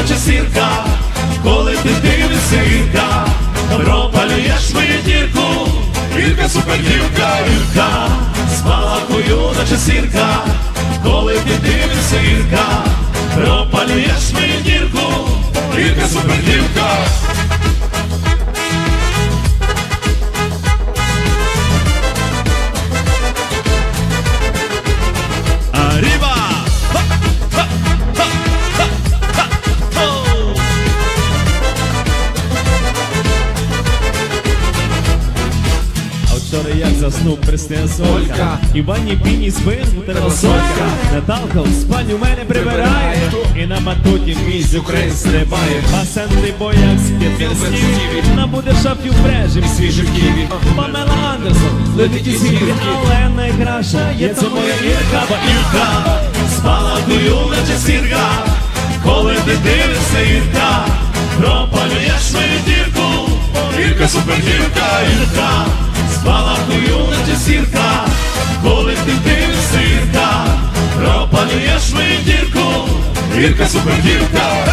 наче сірка, коли ти дивишся Ірка, пропалюєш мою дірку, Ірка супердівка, Ірка, спалахую, наче сірка, коли ти дивишся Ірка, пропалюєш мою дірку, Ірка супердівка. Вчора як заснув Христина Солька. І в ванні піні спинку термосолька Наталка в спальню мене прибирає. І на батуті мій зюкрин стрибає. Пасенний бояк з п'ятністів На буде шафі вбрежем свіжим ківі. Памела Андерсон летить у світі Але найкраща є це моя Ірка Бо Ірка, спалахую, наче сірка, коли ти дивишся Ірка, пропалюєш мою дірку, Ірка супердірка, Ірка, сірка, коли ти тим Ірка, пропалюєш мою дірку, вірка супердірка.